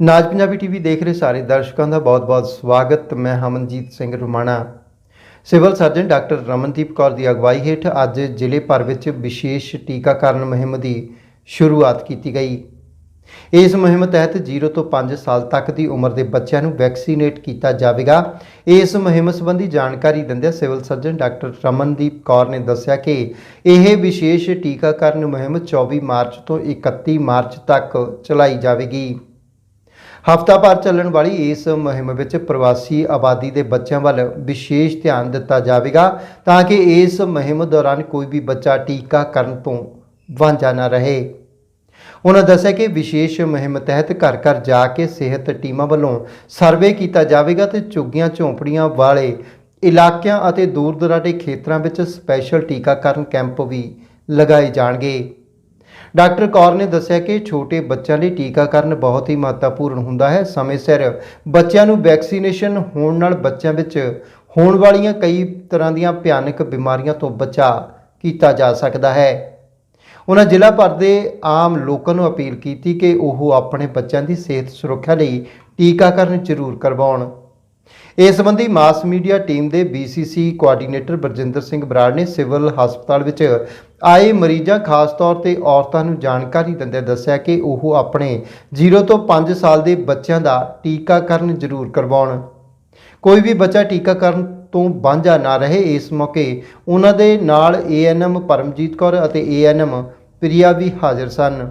ਨਾਜ Punjabi TV ਦੇਖ ਰਹੇ ਸਾਰੇ ਦਰਸ਼ਕਾਂ ਦਾ ਬਹੁਤ-ਬਹੁਤ ਸਵਾਗਤ। ਮੈਂ Hamanjeet Singh Rumana. Civil surgeon doctor Ramandeep Kaur ਦੀ ਅਗਵਾਈ ਹੇਠ ਅੱਜ ਜ਼ਿਲ੍ਹੇ ਭਰ ਵਿੱਚ ਵਿਸ਼ੇਸ਼ ਟੀਕਾਕਰਨ ਮੁਹਿੰਮ ਦੀ ਸ਼ੁਰੂਆਤ ਕੀਤੀ ਗਈ। ਇਸ ਮੁਹਿੰਮ ਤਹਿਤ 0 ਤੋਂ 5 ਸਾਲ ਤੱਕ ਦੀ ਉਮਰ ਦੇ ਬੱਚਿਆਂ ਨੂੰ ਵੈਕਸੀਨੇਟ ਕੀਤਾ ਜਾਵੇਗਾ। ਇਸ ਮੁਹਿੰਮ ਸੰਬੰਧੀ ਜਾਣਕਾਰੀ ਦਿੰਦਿਆਂ civil surgeon doctor Ramandeep Kaur ਨੇ ਦੱਸਿਆ ਕਿ ਇਹ ਵਿਸ਼ੇਸ਼ ਟੀਕਾਕਰਨ ਮੁਹਿੰਮ 24 ਮਾਰਚ ਤੋਂ 31 ਮਾਰਚ ਤੱਕ ਚਲਾਈ ਜਾਵੇਗੀ। ਹਫ਼ਤਾ ਭਰ ਚੱਲਣ ਵਾਲੀ ਇਸ ਮੁਹਿੰਮ ਵਿੱਚ ਪ੍ਰਵਾਸੀ ਆਬਾਦੀ ਦੇ ਬੱਚਿਆਂ ਵੱਲ ਵਿਸ਼ੇਸ਼ ਧਿਆਨ ਦਿੱਤਾ ਜਾਵੇਗਾ ਤਾਂ ਕਿ ਇਸ ਮੁਹਿੰਮ ਦੌਰਾਨ ਕੋਈ ਵੀ ਬੱਚਾ ਟੀਕਾਕਰਨ ਤੋਂ ਵਾਂਝਾ ਨਾ ਰਹੇ। ਉਹਨਾਂ ਦੱਸਿਆ ਕਿ ਵਿਸ਼ੇਸ਼ ਮੁਹਿੰਮ ਤਹਿਤ ਘਰ ਘਰ ਜਾ ਕੇ ਸਿਹਤ ਟੀਮਾਂ ਵੱਲੋਂ ਸਰਵੇ ਕੀਤਾ ਜਾਵੇਗਾ ਤੇ ਝੁੱਗੀਆਂ ਝੌਂਪੜੀਆਂ ਵਾਲੇ ਇਲਾਕਿਆਂ ਅਤੇ ਦੂਰ ਦੁਰਾਡੇ ਖੇਤਰਾਂ ਵਿੱਚ ਸਪੈਸ਼ਲ ਟੀਕਾਕਰਨ ਕੈਂਪ ਵੀ ਲਗਾਏ ਜਾਣਗੇ। ਡਾਕਟਰ ਕੌਰ ਨੇ ਦੱਸਿਆ ਕਿ ਛੋਟੇ ਬੱਚਿਆਂ ਲਈ ਟੀਕਾਕਰਨ ਬਹੁਤ ਹੀ ਮਹੱਤਵਪੂਰਨ ਹੁੰਦਾ ਹੈ। ਸਮੇਂ ਸਿਰ ਬੱਚਿਆਂ ਨੂੰ ਵੈਕਸੀਨੇਸ਼ਨ ਹੋਣ ਨਾਲ ਬੱਚਿਆਂ ਵਿੱਚ ਹੋਣ ਵਾਲੀਆਂ ਕਈ ਤਰ੍ਹਾਂ ਦੀਆਂ ਭਿਆਨਕ ਬਿਮਾਰੀਆਂ ਤੋਂ ਬਚਾਅ ਕੀਤਾ ਜਾ ਸਕਦਾ ਹੈ। ਉਹਨਾਂ ਜ਼ਿਲ੍ਹਾ ਭਰ ਦੇ ਆਮ ਲੋਕਾਂ ਨੂੰ ਅਪੀਲ ਕੀਤੀ ਕਿ ਉਹ ਆਪਣੇ ਬੱਚਿਆਂ ਦੀ ਸਿਹਤ ਸੁਰੱਖਿਆ ਲਈ ਟੀਕਾਕਰਨ ਜ਼ਰੂਰ ਕਰਵਾਉਣ। ਇਸ ਸੰਬੰਧੀ ਮਾਸ ਮੀਡੀਆ ਟੀਮ ਦੇ BCC ਕੋਆਰਡੀਨੇਟਰ ਬਰਜਿੰਦਰ ਸਿੰਘ ਬਰਾੜ ਨੇ ਸਿਵਲ ਹਸਪਤਾਲ ਵਿੱਚ ਆਏ ਮਰੀਜ਼ਾਂ, ਖਾਸ ਤੌਰ ਤੇ ਔਰਤਾਂ ਨੂੰ ਜਾਣਕਾਰੀ ਦਿੰਦਿਆਂ ਦੱਸਿਆ ਕਿ ਉਹ ਆਪਣੇ 0 ਤੋਂ 5 ਸਾਲ ਦੇ ਬੱਚਿਆਂ ਦਾ ਟੀਕਾਕਰਨ ਜ਼ਰੂਰ ਕਰਵਾਉਣ। ਕੋਈ ਵੀ ਬੱਚਾ ਟੀਕਾਕਰਨ ਤੋਂ ਵਾਂਝਾ ਨਾ ਰਹੇ, ਇਸ ਮੌਕੇ ਉਹਨਾਂ ਦੇ ਨਾਲ ਏਐਨਐਮ ਪਰਮਜੀਤ ਕੌਰ ਅਤੇ ਏਐਨਐਮ ਪ੍ਰਿਆ ਵੀ ਹਾਜ਼ਰ ਸਨ।